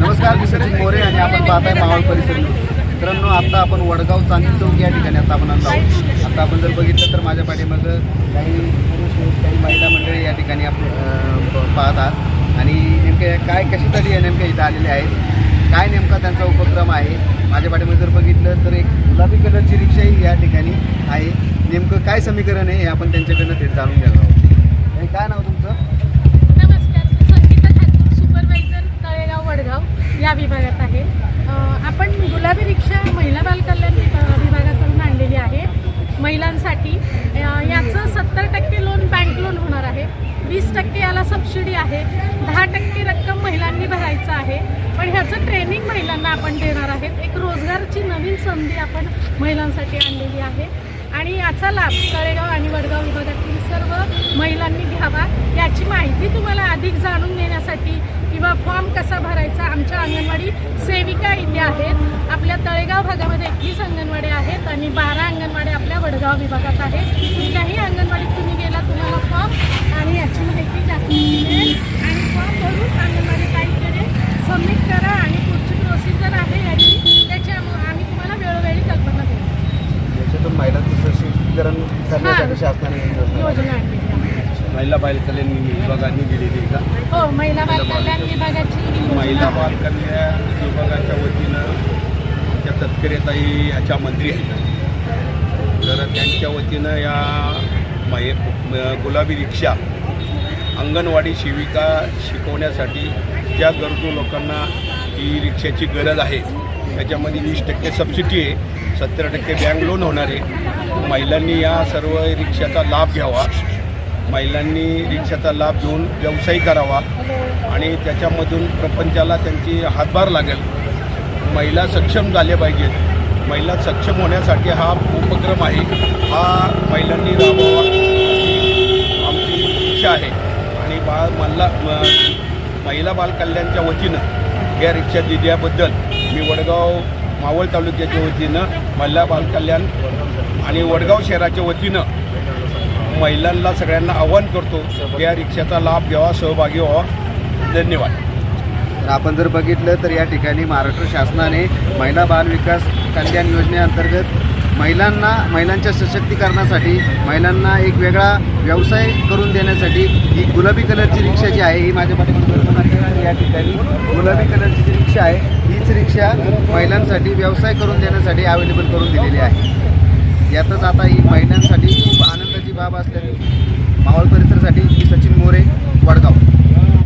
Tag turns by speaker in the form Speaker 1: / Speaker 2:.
Speaker 1: नमस्कार मी सचिन मोरे आणि आपण पाहताय मावळ परिसर मित्रांनो आता आपण वडगाव चांदी चौक या ठिकाणी आता आपण आलो आहोत. आता आपण जर बघितलं तर माझ्या पाठीमागं काही पुरुष काही महिला मंडळी या ठिकाणी आपण पाहतात पाहत आहात. आणि नेमके काय कशासाठी या नेमक्या इथं आलेले आहेत. काय नेमका त्यांचा उपक्रम आहे. माझ्या पाठीमध्ये जर बघितलं तर एक गुलाबी कलरची रिक्षाही या ठिकाणी आहे. नेमकं काय समीकरण आहे हे आपण त्यांच्याकडनं थेट जाणून घ्यायला आहोत. आणि काय नाव तुमचं
Speaker 2: नमस्कार मी संगीता ठाकूर सुपरवायझर तळेगाव वडगाव या विभागात आहे अ, आपण गुलाबी रिक्षा महिला बालकल्याण अ, विभागाकडून आणलेली आहे महिलांसाठी अ, याचं सत्तर टक्के लोन बँक लोन होणार आहे वीस टक्के याला सबसिडी आहे. दहा टक्के रक्कम महिलांनी भरायचं आहे. पण ह्याचं ट्रेनिंग महिलांना आपण देणार आहेत. एक रोजगारची नवीन संधी आपण महिलांसाठी आणलेली आहे. आणि याचा लाभ तळेगाव आणि वडगाव विभागातील सर्व महिलांनी घ्यावा. याची माहिती तुम्हाला अधिक जाणून घेण्यासाठी किंवा फॉर्म कसा भरायचा आमच्या अंगणवाडी सेविका इथे आहेत. आपल्या तळेगाव भागामध्ये एकवीस अंगणवाडी आहेत आणि बारा अंगणवाडी आपल्या वडगाव विभागात आहेत. कुठल्याही अंगणवाडीत तुम्ही फॉर्म आणि याची माहिती जास्त मिळेल आणि फॉर्म भरून अंगणवाडी ताईकडे सबमिट करा आणि पुढची प्रोसिजर आहे याची. त्याच्यामुळे आम्ही तुम्हाला वेळोवेळी कल्पना देऊ.
Speaker 1: याच्यातून महिलांचं सशक्तीकरण करण्यासाठी शासनाने योजना?
Speaker 2: योजना आणलेली आहे.
Speaker 3: महिला बाल कल्याण विभागाने दिलेली का?
Speaker 2: हो महिला बाल कल्याण विभागाची ही
Speaker 3: महिला बाल कल्याण विभागाच्या वतीनं त्या तत्करेताई याच्या मंत्री आहेत. तर त्यांच्या वतीनं या महि गुलाबी रिक्षा अंगणवाडी शिविका शिकवण्यासाठी ज्या गरजू लोकांना ही रिक्षाची गरज आहे त्याच्यामध्ये वीस टक्के सबसिडी आहे सत्तर टक्के बँक लोन होणार आहे. महिलांनी या सर्व रिक्षाचा लाभ घ्यावा. महिलांनी रिक्षाचा लाभ घेऊन व्यवसाय करावा आणि त्याच्यामधून प्रपंचाला त्यांची हातभार लागेल. महिला सक्षम झाल्या पाहिजेत. महिला सक्षम होण्यासाठी हा उपक्रम आहे. हा महिलांनी राबवा. इच्छा आहे. आणि बाळ मला म- महिला बालकल्याणच्या वतीनं या रिक्षा दिल्याबद्दल मी वडगाव मावळ तालुक्याच्या वतीनं महिला बाल कल्याण आणि वडगाव शहराच्या वतीनं महिलांना सगळ्यांना आव्हान करतो या रिक्षाचा लाभ घ्यावा सहभागी व्हावा. धन्यवाद.
Speaker 1: तर आपण जर बघितलं तर या ठिकाणी महाराष्ट्र शासनाने महिला बाल विकास कल्याण योजनेअंतर्गत महिलांना महिलांच्या सशक्तीकरणासाठी महिलांना एक वेगळा व्यवसाय करून देण्यासाठी ही गुलाबी कलरची रिक्षा जी आहे ही माझ्या पाठीमागे या ठिकाणी गुलाबी कलरची जी रिक्षा आहे हीच रिक्षा महिलांसाठी व्यवसाय करून देण्यासाठी अवेलेबल करून दिलेली आहे. यातच आता ही महिलांसाठी खूप आनंदाची बाब असल्याने